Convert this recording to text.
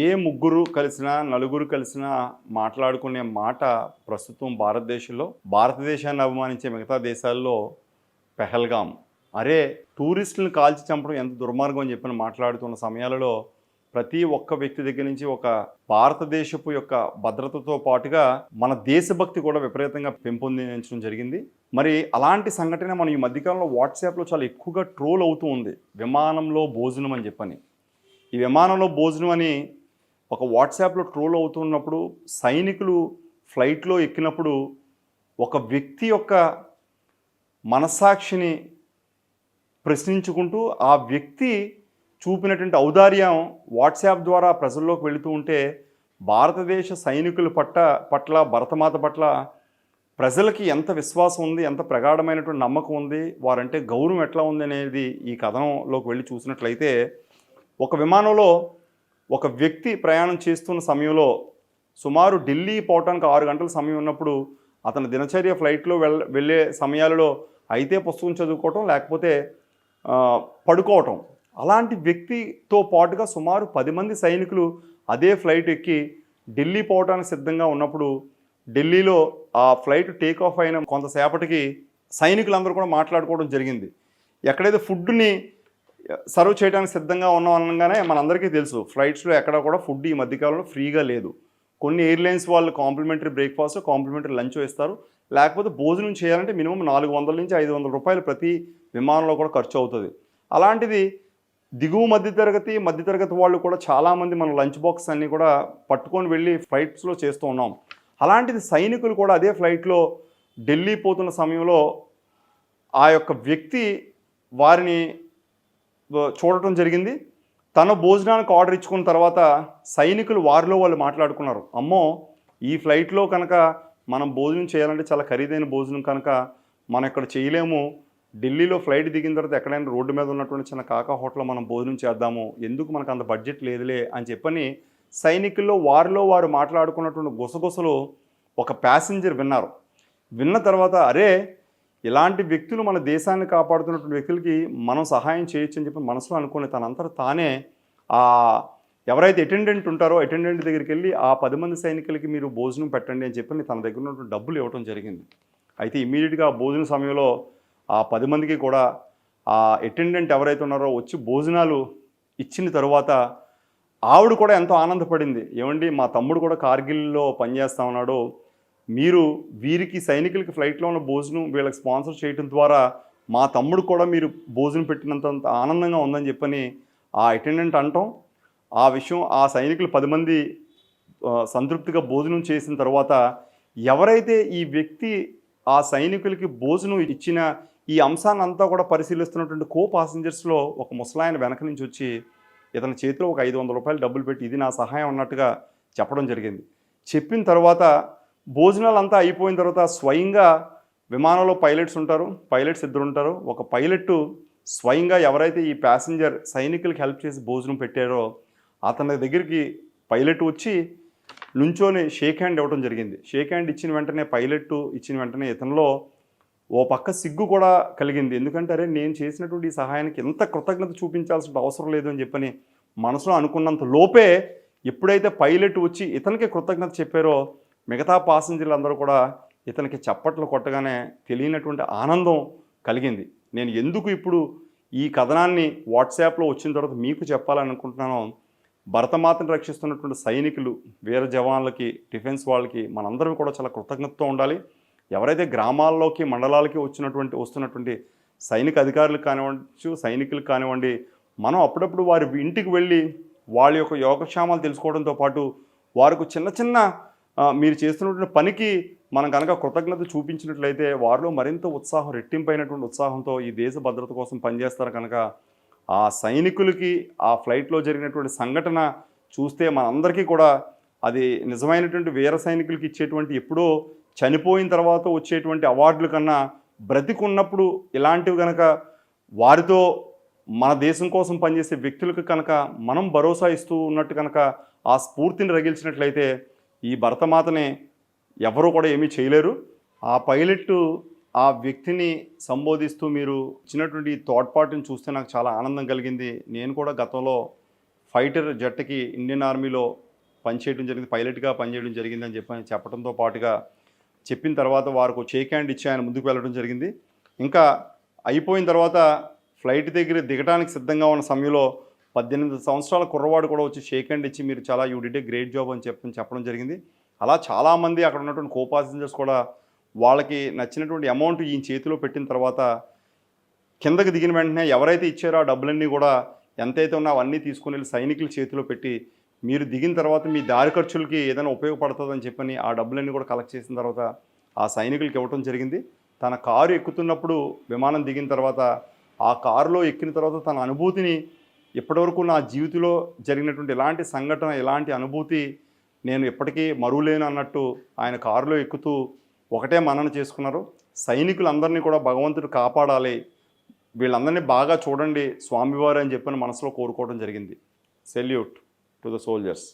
ఏ ముగ్గురు కలిసినా నలుగురు కలిసినా మాట్లాడుకునే మాట ప్రస్తుతం భారతదేశంలో భారతదేశాన్ని అభిమానించే మిగతా దేశాల్లో పెహల్గాం. అరే టూరిస్టులను కాల్చి చంపడం ఎంత దుర్మార్గం అని చెప్పిన మాట్లాడుతున్న సమయాలలో ప్రతి ఒక్క వ్యక్తి దగ్గర నుంచి ఒక భారతదేశపు యొక్క భద్రతతో పాటుగా మన దేశభక్తి కూడా విపరీతంగా పెంపొందించడం జరిగింది. మరి అలాంటి సంఘటన మనం ఈ మధ్యకాలంలో వాట్సాప్లో చాలా ఎక్కువగా ట్రోల్ అవుతూ ఉంది. విమానంలో భోజనం అని చెప్పని. ఈ విమానంలో భోజనం అని ఒక వాట్సాప్లో ట్రోల్ అవుతున్నప్పుడు సైనికులు ఫ్లైట్లో ఎక్కినప్పుడు ఒక వ్యక్తి యొక్క మనస్సాక్షిని ప్రశ్నించుకుంటూ ఆ వ్యక్తి చూపినటువంటి ఔదార్యం వాట్సాప్ ద్వారా ప్రజల్లోకి వెళుతూ ఉంటే భారతదేశ సైనికుల పట్ల పట్ల భరతమాత పట్ల ప్రజలకి ఎంత విశ్వాసం ఉంది ఎంత ప్రగాఢమైనటువంటి నమ్మకం ఉంది వారంటే గౌరవం ఎట్లా ఉంది అనేది ఈ కథనంలోకి వెళ్ళి చూసినట్లయితే ఒక విమానంలో ఒక వ్యక్తి ప్రయాణం చేస్తున్న సమయంలో సుమారు ఢిల్లీ పోవటానికి ఆరు గంటల సమయం ఉన్నప్పుడు అతని దినచర్య ఫ్లైట్లో వెళ్ళ వెళ్ళే సమయాలలో అయితే పుస్తకం చదువుకోవటం లేకపోతే పడుకోవటం. అలాంటి వ్యక్తితో పాటుగా సుమారు పది మంది సైనికులు అదే ఫ్లైట్ ఎక్కి ఢిల్లీ పోవటానికి సిద్ధంగా ఉన్నప్పుడు ఢిల్లీలో ఆ ఫ్లైట్ టేక్ ఆఫ్ అయిన కొంతసేపటికి సైనికులందరూ కూడా మాట్లాడుకోవడం జరిగింది. ఎక్కడైతే ఫుడ్ని సర్వ్ చేయడానికి సిద్ధంగా ఉన్నాం అనగానే మనందరికీ తెలుసు ఫ్లైట్స్లో ఎక్కడ కూడా ఫుడ్ ఈ మధ్యకాలంలో ఫ్రీగా లేదు. కొన్ని ఎయిర్లైన్స్ వాళ్ళు కాంప్లిమెంటరీ బ్రేక్ఫాస్ట్ కాంప్లిమెంటరీ లంచ్ ఇస్తారు. లేకపోతే భోజనం చేయాలంటే మినిమం నాలుగు వందల నుంచి ఐదు వందల రూపాయలు ప్రతి విమానంలో కూడా ఖర్చు అవుతుంది. అలాంటిది దిగువ మధ్యతరగతి మధ్యతరగతి వాళ్ళు కూడా చాలామంది మన లంచ్ బాక్స్ అన్నీ కూడా పట్టుకొని వెళ్ళి ఫ్లైట్స్లో చేస్తూ ఉన్నాం. అలాంటిది సైనికులు కూడా అదే ఫ్లైట్లో ఢిల్లీ పోతున్న సమయంలో ఆ యొక్క వ్యక్తి వారిని చూడటం జరిగింది. తన భోజనానికి ఆర్డర్ ఇచ్చుకున్న తర్వాత సైనికులు వారిలో వాళ్ళు మాట్లాడుకున్నారు. అమ్మో ఈ ఫ్లైట్లో కనుక మనం భోజనం చేయాలంటే చాలా ఖరీదైన భోజనం కనుక మనం ఇక్కడ చేయలేము. ఢిల్లీలో ఫ్లైట్ దిగిన తర్వాత ఎక్కడైనా రోడ్డు మీద ఉన్నటువంటి చిన్న కాకా హోటల్లో మనం భోజనం చేద్దాము. ఎందుకు మనకు అంత బడ్జెట్ లేదులే అని చెప్పని సైనికుల్లో వారిలో వారు మాట్లాడుకున్నటువంటి గుసగుసలు ఒక ప్యాసింజర్ విన్నారు. విన్న తర్వాత అరే ఇలాంటి వ్యక్తులు మన దేశాన్ని కాపాడుతున్నటువంటి వ్యక్తులకి మనం సహాయం చేయొచ్చు అని చెప్పి మనసులో అనుకుని తనంతట తానే ఆ ఎవరైతే అటెండెంట్ ఉంటారో అటెండెంట్ దగ్గరికి వెళ్ళి ఆ పది మంది సైనికులకి మీరు భోజనం పెట్టండి అని చెప్పి తన దగ్గర ఉన్నటువంటి డబ్బులు ఇవ్వడం జరిగింది. అయితే ఇమీడియట్గా ఆ భోజన సమయంలో ఆ పది మందికి కూడా ఆ అటెండెంట్ ఎవరైతే ఉన్నారో వచ్చి భోజనాలు ఇచ్చిన తరువాత ఆవిడ కూడా ఎంతో ఆనందపడింది. ఏమండి మా తమ్ముడు కూడా కార్గిల్లో పనిచేస్తా ఉన్నాడు. మీరు వీరికి సైనికులకి ఫ్లైట్లో ఉన్న భోజనం వీళ్ళకి స్పాన్సర్ చేయడం ద్వారా మా తమ్ముడు కూడా మీరు భోజనం పెట్టినంత ఆనందంగా ఉందని చెప్పని ఆ అటెండెంట్ అంటాం. ఆ విషయం ఆ సైనికులు పది మంది సంతృప్తిగా భోజనం చేసిన తర్వాత ఎవరైతే ఈ వ్యక్తి ఆ సైనికులకి భోజనం ఇచ్చిన ఈ అంశాన్ని అంతా కూడా పరిశీలిస్తున్నటువంటి కో పాసెంజర్స్లో ఒక ముసలాయన వెనక నుంచి వచ్చి ఇతని చేతిలో ఒక ఐదు వందల రూపాయలు డబ్బులు పెట్టి ఇది నా సహాయం అన్నట్టుగా చెప్పడం జరిగింది. చెప్పిన తర్వాత భోజనాలు అంతా అయిపోయిన తర్వాత స్వయంగా విమానంలో పైలట్స్ ఉంటారు పైలట్స్ ఇద్దరు ఉంటారు. ఒక పైలట్ స్వయంగా ఎవరైతే ఈ ప్యాసింజర్ సైనికులకి హెల్ప్ చేసి భోజనం పెట్టారో అతని దగ్గరికి పైలట్ వచ్చి నుంచొని షేక్ హ్యాండ్ ఇవ్వడం జరిగింది. షేక్ హ్యాండ్ ఇచ్చిన వెంటనే పైలట్ ఇచ్చిన వెంటనే ఇతనిలో ఓ పక్క సిగ్గు కూడా కలిగింది. ఎందుకంటే అరే నేను చేసినటువంటి ఈ సహాయానికి ఎంత కృతజ్ఞత చూపించాల్సిన అవసరం లేదు అని చెప్పని మనసులో అనుకున్నంత లోపే ఎప్పుడైతే పైలట్ వచ్చి ఇతనికి కృతజ్ఞత చెప్పారో మిగతా పాసెంజర్లు అందరూ కూడా ఇతనికి చప్పట్లు కొట్టగానే తెలియనటువంటి ఆనందం కలిగింది. నేను ఎందుకు ఇప్పుడు ఈ కథనాన్ని వాట్సాప్లో వచ్చిన తర్వాత మీకు చెప్పాలనుకుంటున్నానో భరతమాతను రక్షిస్తున్నటువంటి సైనికులు వీర జవాన్లకి డిఫెన్స్ వాళ్ళకి మనందరం కూడా చాలా కృతజ్ఞతతో ఉండాలి. ఎవరైతే గ్రామాల్లోకి మండలాలకి వచ్చినటువంటి వస్తున్నటువంటి సైనిక అధికారులకు కానివ్వచ్చు సైనికులకు కానివ్వండి మనం అప్పుడప్పుడు వారి ఇంటికి వెళ్ళి వాళ్ళ యొక్క యోగక్షేమాలు తెలుసుకోవడంతో పాటు వారికి చిన్న చిన్న మీరు చేస్తున్నటువంటి పనికి మనం కనుక కృతజ్ఞత చూపించినట్లయితే వారిలో మరింత ఉత్సాహం రెట్టింపైనటువంటి ఉత్సాహంతో ఈ దేశ భద్రత కోసం పనిచేస్తారు కనుక ఆ సైనికులకి ఆ ఫ్లైట్లో జరిగినటువంటి సంఘటన చూస్తే మనందరికీ కూడా అది నిజమైనటువంటి వీర సైనికులకి ఇచ్చేటువంటి ఎప్పుడో చనిపోయిన తర్వాత వచ్చేటువంటి అవార్డుల కన్నా బ్రతికున్నప్పుడు ఇలాంటివి కనుక వారితో మన దేశం కోసం పనిచేసే వ్యక్తులకు కనుక మనం భరోసా ఇస్తూ ఉన్నట్టు కనుక ఆ స్ఫూర్తిని రగిల్చినట్లయితే ఈ భరతమాతని ఎవరు కూడా ఏమీ చేయలేరు. ఆ పైలట్ ఆ వ్యక్తిని సంబోధిస్తూ మీరు ఇచ్చినటువంటి తోడ్పాటుని చూస్తే నాకు చాలా ఆనందం కలిగింది. నేను కూడా గతంలో ఫైటర్ జట్టుకి ఇండియన్ ఆర్మీలో పనిచేయడం జరిగింది పైలట్గా పనిచేయడం జరిగిందని చెప్పి చెప్పడంతో పాటుగా చెప్పిన తర్వాత వారికి షేక్ హ్యాండ్ ఇచ్చి ఆయన ముందుకు వెళ్ళడం జరిగింది. ఇంకా అయిపోయిన తర్వాత ఫ్లైట్ దగ్గర దిగడానికి సిద్ధంగా ఉన్న సమయంలో పద్దెనిమిది సంవత్సరాల కుర్రవాడు కూడా వచ్చి షేక్ హ్యాండ్ ఇచ్చి మీరు చాలా you did a great job అని చెప్పి చెప్పడం జరిగింది. అలా చాలామంది అక్కడ ఉన్నటువంటి కో పాసెంజర్స్ కూడా వాళ్ళకి నచ్చినటువంటి అమౌంట్ ఈ చేతిలో పెట్టిన తర్వాత కిందకి దిగిన వెంటనే ఎవరైతే ఇచ్చారో ఆ డబ్బులన్నీ కూడా ఎంతైతే ఉన్నా అవన్నీ తీసుకుని వెళ్ళి సైనికుల చేతిలో పెట్టి మీరు దిగిన తర్వాత మీ దారి ఖర్చులకి ఏదైనా ఉపయోగపడుతుందని చెప్పని ఆ డబ్బులన్నీ కూడా కలెక్ట్ చేసిన తర్వాత ఆ సైనికులకి ఇవ్వటం జరిగింది. తన కారు ఎక్కుతున్నప్పుడు విమానం దిగిన తర్వాత ఆ కారులో ఎక్కిన తర్వాత తన అనుభూతిని ఇప్పటివరకు నా జీవితంలో జరిగినటువంటి ఎలాంటి సంఘటన ఎలాంటి అనుభూతి నేను ఎప్పటికీ మరువులేను అన్నట్టు ఆయన కారులో ఎక్కుతూ ఒకటే మనన చేసుకున్నారు. సైనికులందరినీ కూడా భగవంతుడు కాపాడాలి. వీళ్ళందరినీ బాగా చూడండి స్వామివారు అని చెప్పని మనసులో కోరుకోవడం జరిగింది. Salute to the soldiers.